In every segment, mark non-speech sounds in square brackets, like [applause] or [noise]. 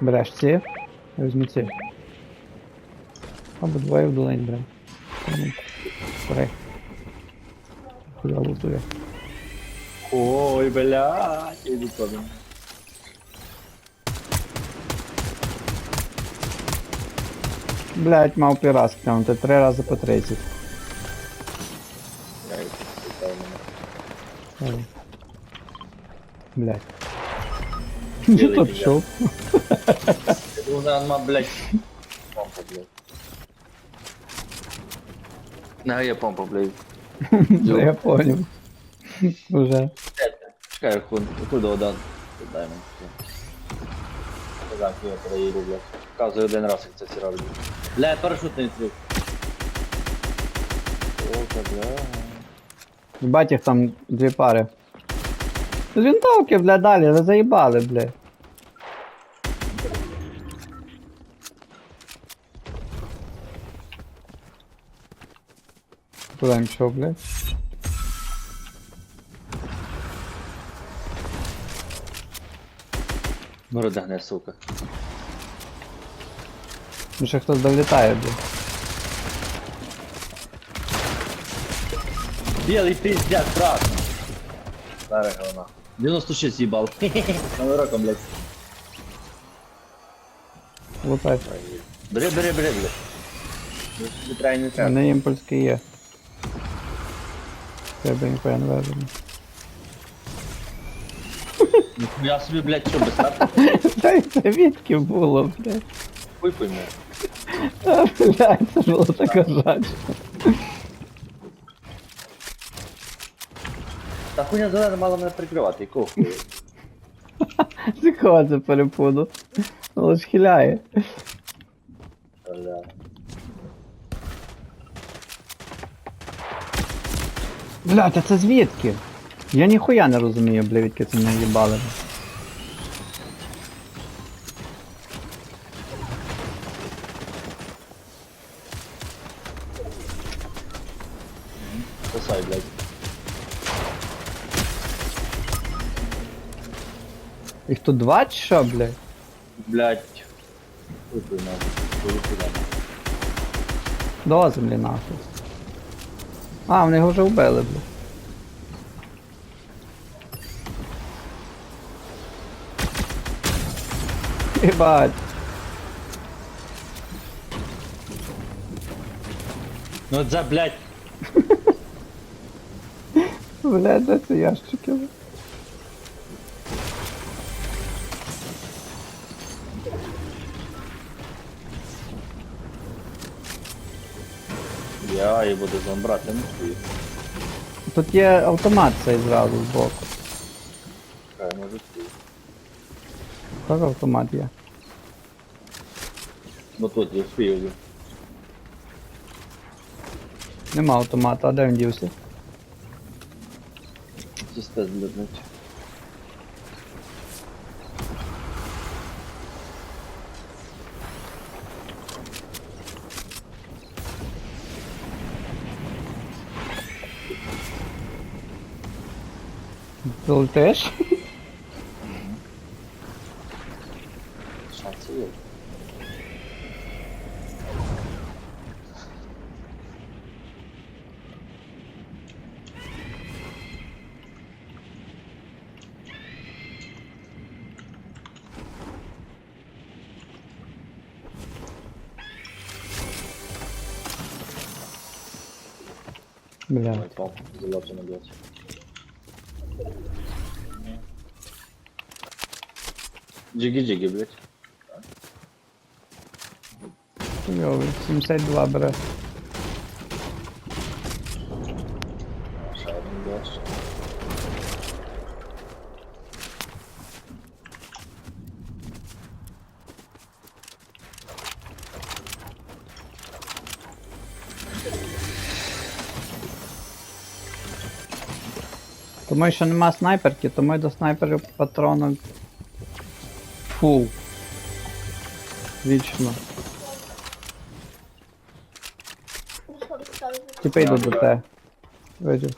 Береш ці. Візьми ці. Або двоє в берем. Тому, Бери. Хуя лутує. Ой, блядь, іду тобі. Блять, мав піраз кинути, три рази по 30. Я питаю мене. Ой. Блять. Що Білий тут білет. шов? Я помпа, блядь. [laughs] На, блядь. Я понял. Уже. Чекай, хун, куди один? Дай мені. Так, я переїду, блядь. Вказую один раз, як це всі роблять. Бля, парашутний трюк. О, бля. Бать їх там дві пари. З винтовки, бля, далі, ви заїбали, бля. Куда він пішов, бля? Борода гне, сука. Ну ще хтось долітає, бля. Білий пиздец, брат. Зараз говна. 96 їбал. Новий роком, блядь. Лутай. Бери, бери, бери, блядь. Ну, Не треба, не У треба. мене імпульський є. Тебе ніхуя не везено. Я собі, блядь, що, без карти? Та й це відки було, бля. Хуй пойме. Та, блядь, це було така жаль. Та хуйня зелена мала мене прикривати, яку хуя? З кого це перепуду? Ну, ж хиляє. Бля. та це звідки? Я ніхуя не розумію, бля, відки це мене їбали. 102 чи що, блядь? Блять. Купи надо. Ну, До землі нахуй. А, вони його вже вбили, блядь. Ебать. Ну за, блядь. Блядь, за ці ящики. Бля? Я її буду з вами брати, не. Тут є автомат цей зразу збоку. Хай, може хуй. Так автомат є. Ну тут вспію вже. Нема автомата, а де він дівся? Чисте, блядь. Залетиш? Шанси є. Бля. Ой, пал, залапано, блядь. Джиги-джиги, блядь. Йовий, 72 бере. Тому що нема снайперки, тому й до снайперів патронок фул. Вічно. Типа йду до те. Видів.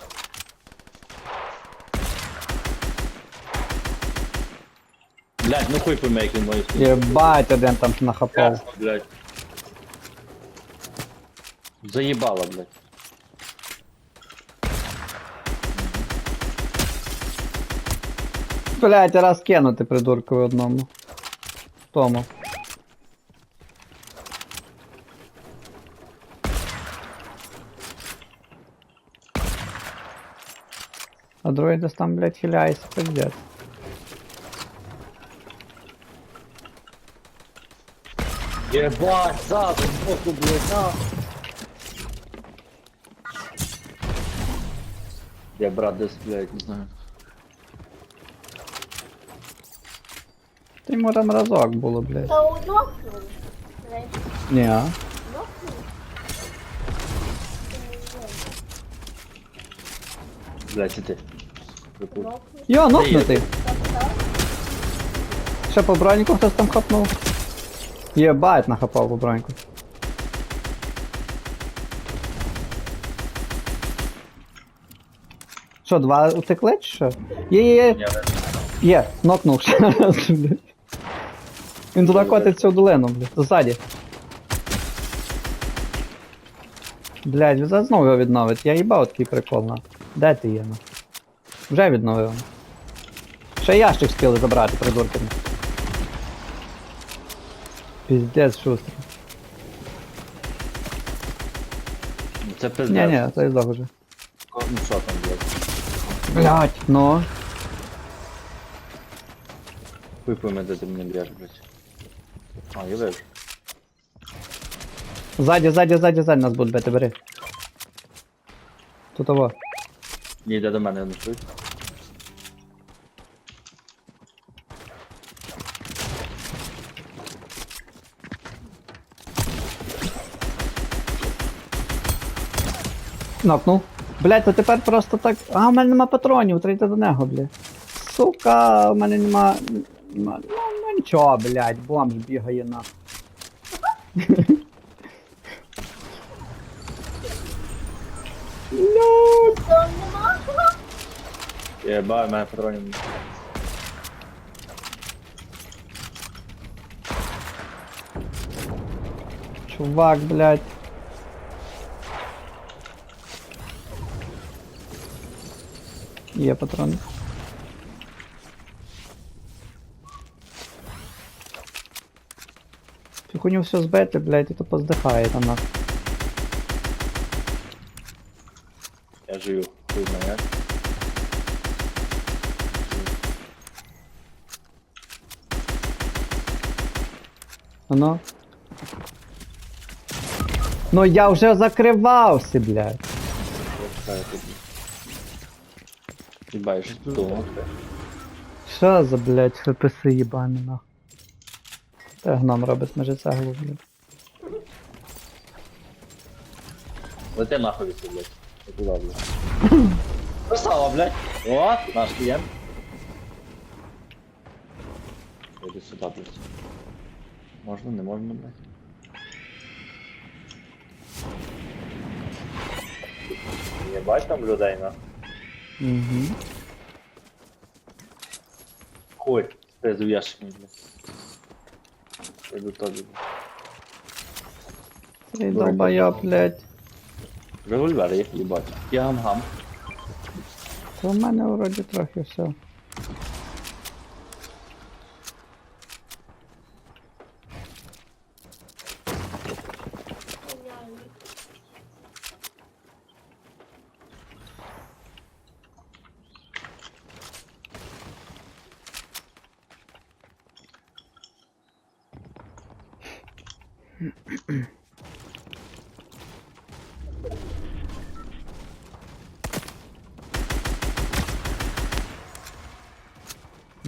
Блядь, ну хуй він мою спину. Єбать, один там нахапав. Блядь. Заїбало, блядь. Блять, раз кинути придуркові одному. Тому. А другий десь там, блядь, хиляється, пиздец. Єбать, ззаду, збоку, блядь, на. Я брат десь, блядь, не знаю. Ти йому там разок було, блядь. Та удохнув. Знаєш, Ні, а? Блядь, це ти. Йо, нокнутий. Ще по броніку хтось там хапнув. Єбать, нахапав по броніку. Що, два утекли чи що? Є, є, нокнув ще раз, блядь. Він туди котиться в долину, блядь. Ззаді. Блядь, він знову його відновить. Я їбав такий прикол, на. Де ти є, на? Вже відновив. Ще ящик встигли забрати, придурки. Піздець шустрий. Це пиздец. Ні, ні, це здох уже. Ну що там, блядь? Блядь, ну. Хуй пойме, де ти мене б'єш, блядь. А, вижу. Ззаді, ззаді, ззаді, ззаді нас будуть бити, бери. Тут того. Ні, йде до мене, не чуй. Нокнув. Блять, то тепер просто так. А, у мене нема патронів, трійте до нього, блядь. Сука, у мене нема. нема- Ну, ну нічого, блядь, бомж бігає на. Ну, Що, нема? Єбай, мене патронів. чувак, блядь. Є патрони. Цю хуйню все збити, блядь, і то поздихає там нахуй. Я живу. Хуй мене. Оно. Ну я вже закривався, блядь. Тут. Єбай, що? Що за, блядь, ФПС їбані нахуй. Та гном робить межі цеглу, блядь. Лети нахуй відси, блядь. Туди, блядь. Красава, блядь. О, наш клієнт. Іди сюди, блядь. Можна, не можна, блядь. Єбать там людей, на. Угу. Хуй, в ящик, блядь. Іду тобі. Эй, долбайоб, блядь. Револьвер є, їбать. Я гам-гам. То в мене вроді трохи все.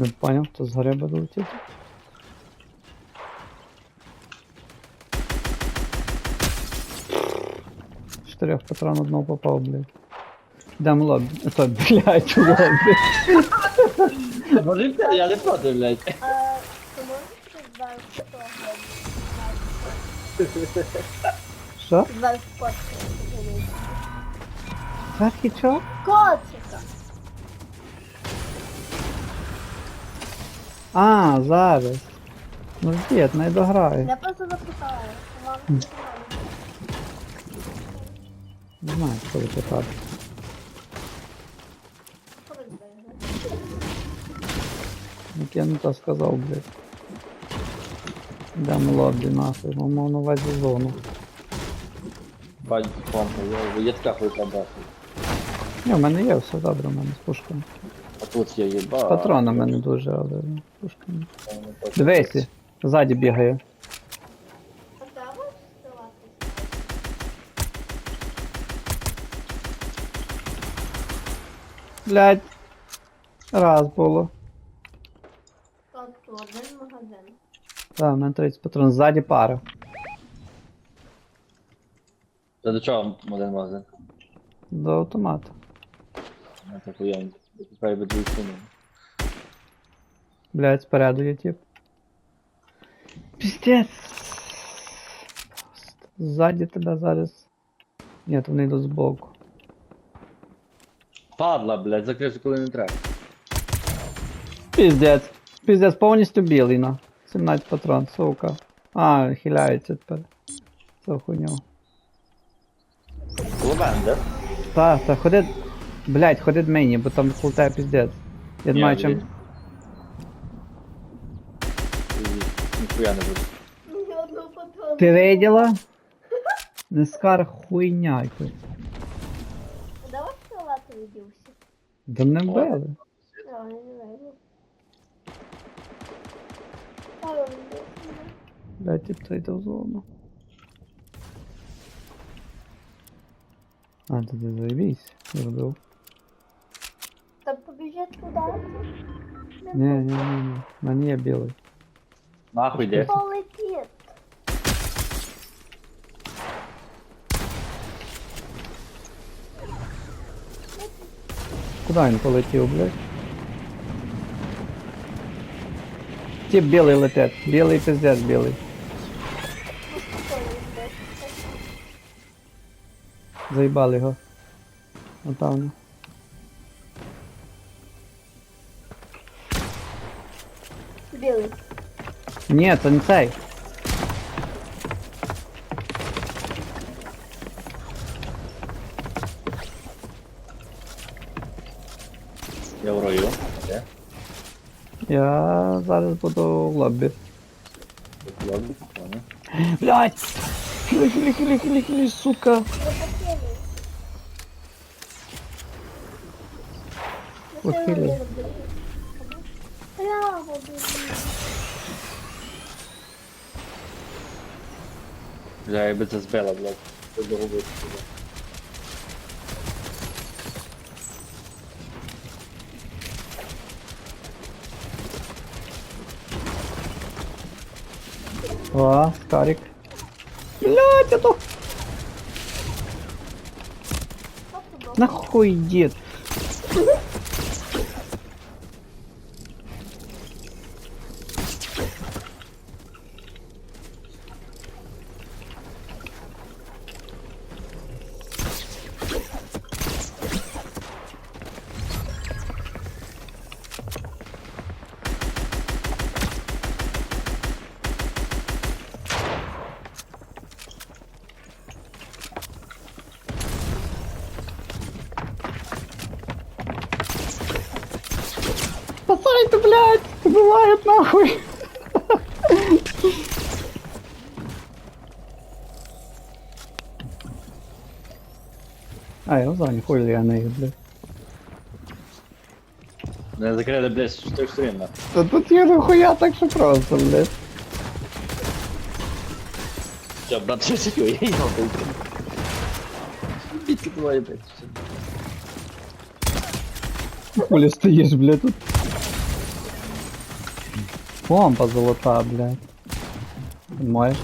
Не поняв, то згори буде летіти. Чотирьох патрон одного попав, блядь. Йдемо в лобі. То, блядь, в лобі. Може, я не проти, блядь. А, ти можеш два фото Що? Два фотки. Верхи чого? Котика. А, зараз. Ну дід, не дограю. Я просто запитаю. Вам не знаю. Що ви питати. Як я не то сказав, блядь. Йдемо лобі нахуй, ми мав на увазі зону. Бать, помпа, я така хуйка бачу. Ні, в мене є все добре, в мене з пушками. А тут є їба. З патронами не дуже, але з пушками. Дивися, ззаді бігає. Блядь. Раз було. Один магазин. Так, в мене 30 патрон. Ззаді пара. Це до чого один магазин? До автомата. Я так уявлю. Дві ціни. Блядь, спереду є тип. Піздець. Ззаді тебе зараз. Ні, то вони йдуть збоку. Падла, блядь, закрився, коли не треба. Піздець. Піздець повністю білий на. 17 патрон, сука. А, хиляється тепер. Це хуйню. Лобен, Та, та, ходи. Блять, ходи мені, бо там плутає піздець. Я думаю, Ні, чим. блін. Ніхуя не буде. Ні одного патрона. Ти виділа? Не скар хуйня якась. Давай ставати відівся. Да не били. Я не знаю. А, він десь. Блять, тип це йде в зону. А, ти ти заєбісь, зробив. Та побіжить туди. Ні, ні, ні, ні. В мене є білий. Нахуй де. Полетить. Куди він полетів, блядь? Тип білий летить. Білий пиздець білий. Заїбали його. Напевно. Ні, це не цей. Я в раю. Де? Я зараз буду в лоббі. Тут лобі, понял. Блять! Хілі, хілі, хілі, хілі, хілі, сука. Не покинув. Похилий. Біжи. Я би це збила, блядь. Це догубити. О, скарик. Блять, это... Нахуй дед. Убивают нахуй! А, я в зоні, хуй я не їх, блядь. Не закрили, блядь, з той сторін, нахуй. Та тут є нахуя так що просто, блядь. Все, брат, що сидю, я їхав, блядь. Бітки твої, блядь. все. Хули стоїш, блядь, тут. Помпа золота, блядь. Понимаешь?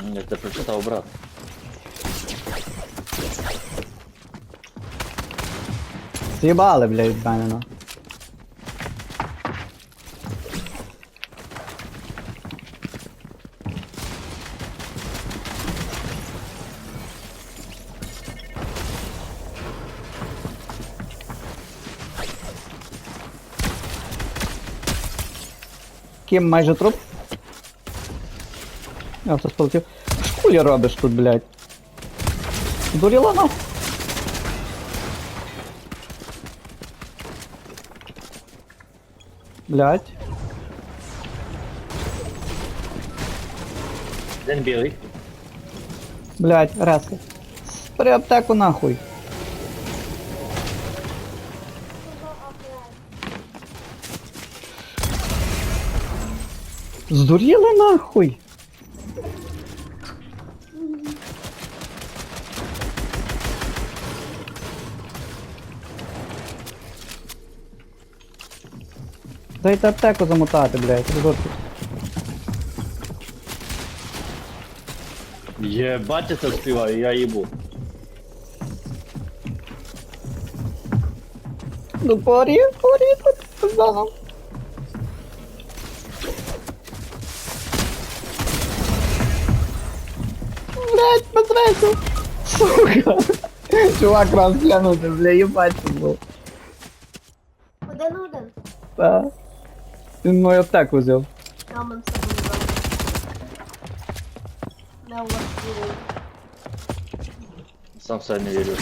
М, Я тебе прочитав, брат. З'їбали, блядь, від мене, ну. Хім майже труп. Я все сполетів. Що я робиш тут, блядь? Дуріла нахуй? Блядь. Один білий. Блядь, реси. Спри аптеку нахуй. Здуріли нахуй. Дайте аптеку замотати, блядь, розорки. Єбать, це співаю, я їбу. Ну порі, порі, тут Блять, потрачу. Сука. Чувак розглянути, бля, їбать це був. Один один. Та. Він мою аптеку взяв. Взяв. Не влаштує. Сам себе не вірю.